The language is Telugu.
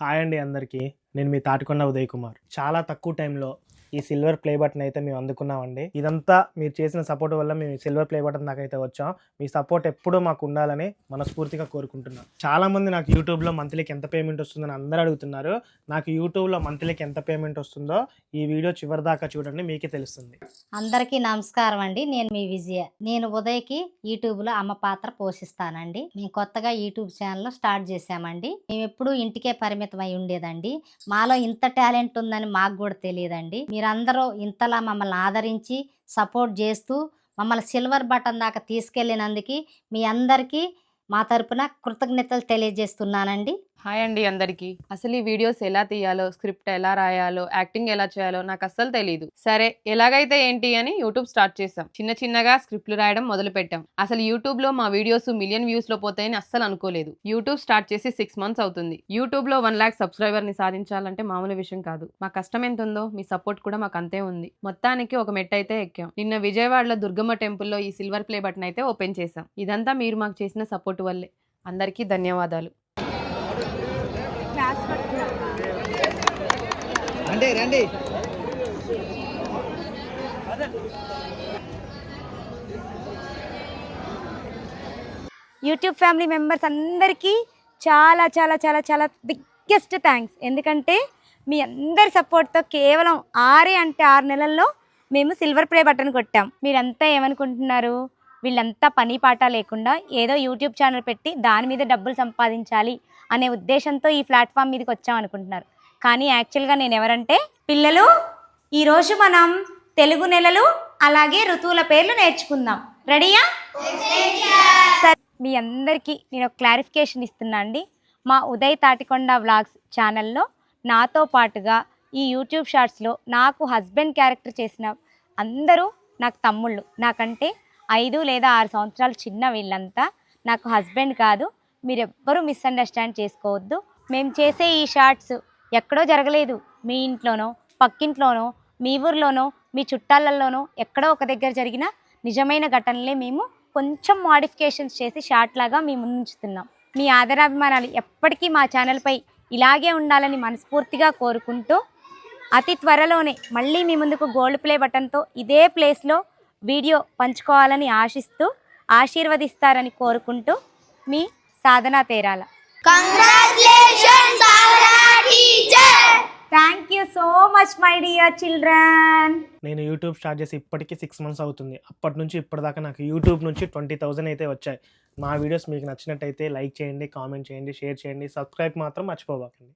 హాయ్ అండి అందరికీ. నేను మీ తాటికొండ ఉదయ్ కుమార్ చాలా తక్కువ టైంలో ఈ సిల్వర్ ప్లే బటన్ అయితే మేము అందుకున్నామండి. ఇదంతా మీరు చేసిన సపోర్ట్ వల్ల మేము సిల్వర్ ప్లే బటన్ దాకైతే అయితే వచ్చాం. మీ సపోర్ట్ ఎప్పుడూ మాకు ఉండాలని మనస్ఫూర్తిగా కోరుకుంటున్నాం. చాలా మంది నాకు యూట్యూబ్లో మంత్లీకి ఎంత పేమెంట్ వస్తుందని అందరూ అడుగుతున్నారు. నాకు యూట్యూబ్లో మంత్లీకి ఎంత పేమెంట్ వస్తుందో ఈ వీడియో చివరి దాకా చూడండి మీకే తెలుస్తుంది. అందరికీ నమస్కారం అండి. నేను మీ విజయ. నేను ఉదయ్కి యూట్యూబ్లో అమ్మ పాత్ర పోషిస్తానండి. మేము కొత్తగా యూట్యూబ్ ఛానల్ స్టార్ట్ చేశామండి. మేము ఎప్పుడూ ఇంటికే పరిమితం అయి ఉండేదండి. మాలో ఇంత టాలెంట్ ఉందని మాకు కూడా తెలియదండి. మీరందరూ ఇంతలా మమ్మల్ని ఆదరించి సపోర్ట్ చేస్తూ మమ్మల్ని సిల్వర్ బటన్ దాకా తీసుకెళ్ళినందుకు మీ అందరికీ మా తరపున కృతజ్ఞతలు తెలియజేస్తున్నానండి. హాయ్ అండి అందరికీ. అసలు ఈ వీడియోస్ ఎలా తీయాలో స్క్రిప్ట్ ఎలా రాయాలో యాక్టింగ్ ఎలా చేయాలో నాకు అస్సలు తెలియదు సరే ఎలాగైతే ఏంటి అని యూట్యూబ్ స్టార్ట్ చేసాం చిన్న చిన్నగా స్క్రిప్ట్లు రాయడం మొదలు పెట్టాం అసలు యూట్యూబ్లో మా వీడియోస్ మిలియన్ వ్యూస్లో పోతాయని అస్సలు అనుకోలేదు. యూట్యూబ్ స్టార్ట్ చేసి సిక్స్ మంత్స్ అవుతుంది. యూట్యూబ్లో వన్ లాక్ సబ్స్క్రైబర్ని సాధించాలంటే మామూలు విషయం కాదు. మా కష్టం ఎంత ఉందో మీ సపోర్ట్ కూడా మాకు అంతే ఉంది. మొత్తానికి ఒక మెట్ అయితే ఎక్కాం. నిన్న విజయవాడలో దుర్గమ్మ టెంపుల్లో ఈ సిల్వర్ ప్లే బటన్ అయితే ఓపెన్ చేసాం ఇదంతా మీరు మాకు చేసిన సపోర్ట్ వల్లే. అందరికీ ధన్యవాదాలు. రండి రండి. యూట్యూబ్ ఫ్యామిలీ మెంబర్స్ అందరికీ చాలా చాలా చాలా చాలా బిగ్గెస్ట్ థ్యాంక్స్. ఎందుకంటే మీ అందరి సపోర్ట్తో కేవలం ఆరే అంటే ఆరు నెలల్లో మేము సిల్వర్ ప్లే బటన్ కొట్టాం. మీరంతా ఏమనుకుంటున్నారు? వీళ్ళంతా పని పాట లేకుండా ఏదో యూట్యూబ్ ఛానల్ పెట్టి దాని మీద డబ్బులు సంపాదించాలి అనే ఉద్దేశంతో ఈ ప్లాట్ఫామ్ మీదకి వచ్చాం అనుకుంటున్నారు. కానీ యాక్చువల్గా నేను ఎవరంటే పిల్లలు ఈరోజు మనం తెలుగు నెలలు అలాగే ఋతువుల పేర్లు నేర్చుకుందాం. రెడీయా సరే మీ అందరికీ నేను ఒక క్లారిఫికేషన్ ఇస్తున్నా అండి. మా ఉదయ్ తాటికొండ వ్లాగ్స్ ఛానల్లో నాతో పాటుగా ఈ యూట్యూబ్ షార్ట్స్లో నాకు హస్బెండ్ క్యారెక్టర్ చేసిన అందరూ నాకు తమ్ముళ్ళు నాకంటే ఐదు లేదా ఆరు సంవత్సరాలు చిన్న వీళ్ళంతా. నాకు హస్బెండ్ కాదు. మీరెవ్వరూ మిస్అండర్స్టాండ్ చేసుకోవద్దు. మేము చేసే ఈ షార్ట్స్ ఎక్కడో జరగలేదు. మీ ఇంట్లోనో పక్కింట్లోనో మీ ఊర్లోనో మీ చుట్టాలలోనో ఎక్కడో ఒక దగ్గర జరిగిన నిజమైన ఘటనలే మేము కొంచెం మాడిఫికేషన్స్ చేసి షార్ట్ లాగా మేము ముందుంచుతున్నాం. మీ ఆదరాభిమానాలు ఎప్పటికీ మా ఛానల్పై ఇలాగే ఉండాలని మనస్ఫూర్తిగా కోరుకుంటూ అతి త్వరలోనే మళ్ళీ మీ ముందుకు గోల్డ్ ప్లే బటన్తో ఇదే ప్లేస్లో వీడియో పంచుకోవాలని ఆశిస్తూ ఆశీర్వదిస్తారని కోరుకుంటూ మీ Sadhana Terala. Thank you so much my dear children నేను యూట్యూబ్ స్టార్ట్ చేసి ఇప్పటికీ సిక్స్ మంత్స్ అవుతుంది. అప్పటి నుంచి ఇప్పటిదాకా నాకు యూట్యూబ్ నుంచి ట్వంటీ థౌసండ్ అయితే వచ్చాయి. మా వీడియోస్ మీకు నచ్చినట్టయితే లైక్ చేయండి కామెంట్ చేయండి షేర్ చేయండి సబ్స్క్రైబ్ మాత్రం మర్చిపోబాకండి